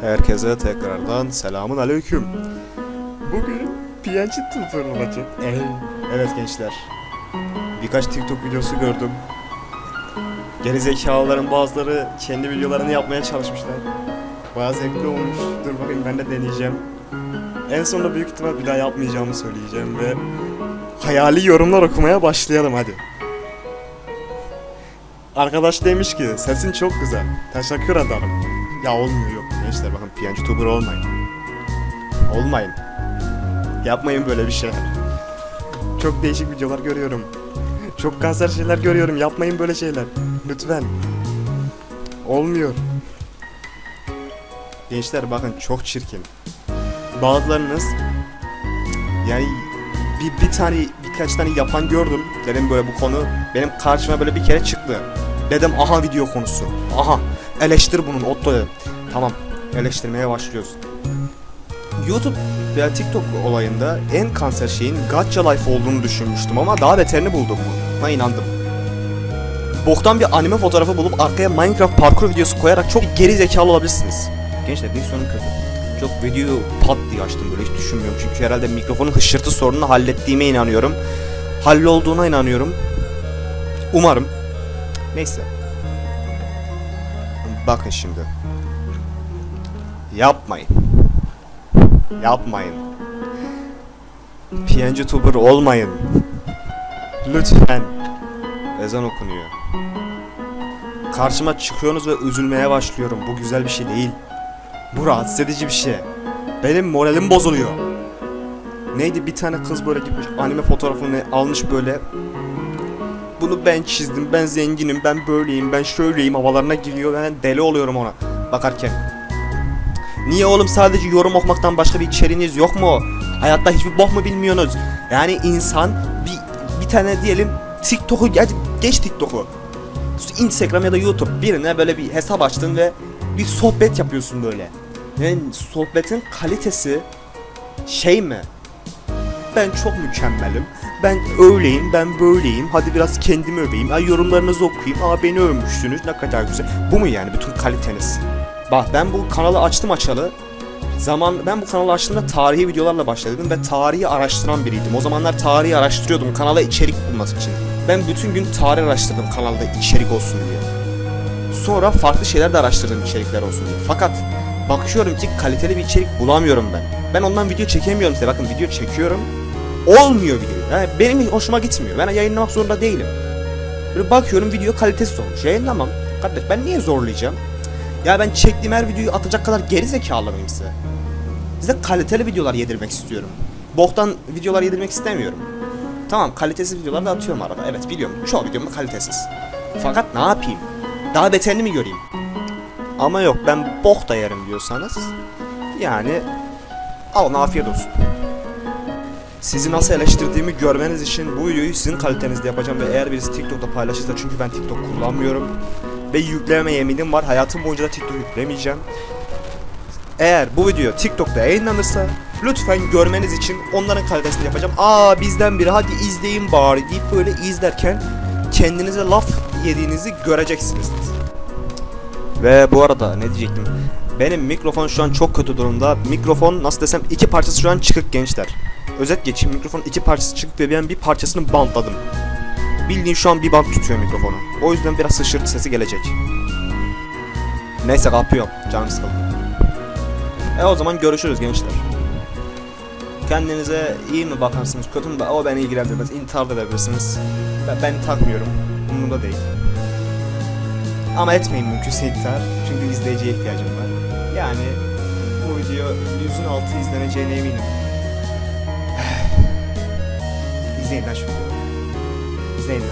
Herkese tekrardan selamun aleyküm. Bugün PNG Tuber olacak. Evet gençler. Birkaç TikTok videosu gördüm. Gerizekalıların bazıları kendi videolarını yapmaya çalışmışlar. Bayağı zevkli olmuş. Dur bakayım ben de deneyeceğim. En sonunda büyük ihtimal bir daha yapmayacağımı söyleyeceğim ve hayali yorumlar okumaya başlayalım hadi. Arkadaş demiş ki sesin çok güzel. Teşekkür ederim. Ya olmuyor yok. Gençler bakın PNG tuber olmayın. Olmayın. Yapmayın böyle bir şeyler. Çok değişik videolar görüyorum. Çok kanser şeyler görüyorum. Yapmayın böyle şeyler. Lütfen. Olmuyor. Gençler bakın çok çirkin. Bazılarınız yani bir, bir tane birkaç tane yapan gördüm. Dedim böyle bu konu benim karşıma böyle bir kere çıktı. Dedim aha video konusu. Aha eleştir bunun Otto. Tamam eleştirmeye başlıyoruz. YouTube veya TikTok olayında en kanser şeyin Gacha Life olduğunu düşünmüştüm ama daha beterini buldum bu. Buna inandım. Boktan bir anime fotoğrafı bulup arkaya Minecraft parkur videosu koyarak çok geri zekalı olabilirsiniz. Gençler bir sorun kötü. Çok video pat diye açtım böyle hiç düşünmüyorum çünkü herhalde mikrofonun hışırtı sorununu hallettiğime inanıyorum. Hallolduğuna inanıyorum. Umarım. Neyse. Bakın şimdi. Yapmayın. Yapmayın. PNG tuber olmayın. Lütfen. Ezan okunuyor. Karşıma çıkıyorsunuz ve üzülmeye başlıyorum. Bu güzel bir şey değil. Bu rahatsız edici bir şey. Benim moralim bozuluyor. Neydi bir tane kız böyle gitmiş anime fotoğrafını almış böyle. Bunu ben çizdim, ben zenginim, ben böyleyim, ben şöyleyim havalarına giriyor. Ben deli oluyorum ona bakarken. Niye oğlum sadece yorum okumaktan başka bir içeriğiniz yok mu? Hayatta hiçbir bok mu bilmiyorsunuz? Yani insan bir, bir tane diyelim TikTok'u geç, geç TikTok'u. Instagram ya da YouTube birine böyle bir hesap açtın ve bir sohbet yapıyorsun böyle. Yani sohbetin kalitesi şey mi? Ben çok mükemmelim. Ben öyleyim, ben böyleyim. Hadi biraz kendimi öveyim. Ay yorumlarınızı okuyayım. Aa beni övmüşsünüz. Ne kadar güzel. Bu mu yani bütün kaliteniz? Bak ben bu kanalı açtım açalı. Zaman ben bu kanalı açtığımda tarihi videolarla başladım ve tarihi araştıran biriydim. O zamanlar tarihi araştırıyordum kanala içerik bulmak için. Ben bütün gün tarih araştırdım kanalda içerik olsun diye. Sonra farklı şeyler de araştırdım içerikler olsun diye. Fakat bakıyorum ki kaliteli bir içerik bulamıyorum ben. Ben ondan video çekemiyorum size. Bakın video çekiyorum. Olmuyor video. Yani benim hoşuma gitmiyor. Ben yayınlamak zorunda değilim. Böyle bakıyorum video kalitesiz olmuş. Yayınlamam. Kardeş ben niye zorlayacağım? Ya ben çektiğim her videoyu atacak kadar geri zekalı mıyım size? Size kaliteli videolar yedirmek istiyorum. Boktan videolar yedirmek istemiyorum. Tamam kalitesiz videolar da atıyorum arada. Evet biliyorum. Çoğu videom kalitesiz. Fakat ne yapayım? Daha beterini mi göreyim? Ama yok ben bok da yerim diyorsanız yani alın afiyet olsun. Sizi nasıl eleştirdiğimi görmeniz için bu videoyu sizin kalitenizde yapacağım ve eğer birisi TikTok'ta paylaşırsa çünkü ben TikTok kullanmıyorum ve yükleme yeminim var. Hayatım boyunca da TikTok yüklemeyeceğim. Eğer bu video TikTok'ta yayınlanırsa lütfen görmeniz için onların kalitesini yapacağım. Aa bizden biri hadi izleyin bari deyip böyle izlerken kendinize laf yediğinizi göreceksiniz. Ve bu arada ne diyecektim? Benim mikrofon şu an çok kötü durumda. Mikrofon nasıl desem iki parçası şu an çıkık gençler. Özet geçeyim mikrofonun iki parçası çıkık ve ben bir parçasını bantladım. Bildiğin şu an bir bant tutuyor mikrofonu. O yüzden biraz sıçırtı sesi gelecek. Neyse kapıyorum. Canım sıkıldı. E o zaman görüşürüz gençler. Kendinize iyi mi bakarsınız, kötü mü? O beni ilgilendirmez. İntihar da edebilirsiniz. Ben, ben takmıyorum. Umurumda değil. Ama etmeyin mümkünse intihar. Çünkü izleyiciye ihtiyacım var. Yani bu video yüzün altı izleneceğine eminim. İzleyin lan şu videoyu. İzleyin lan.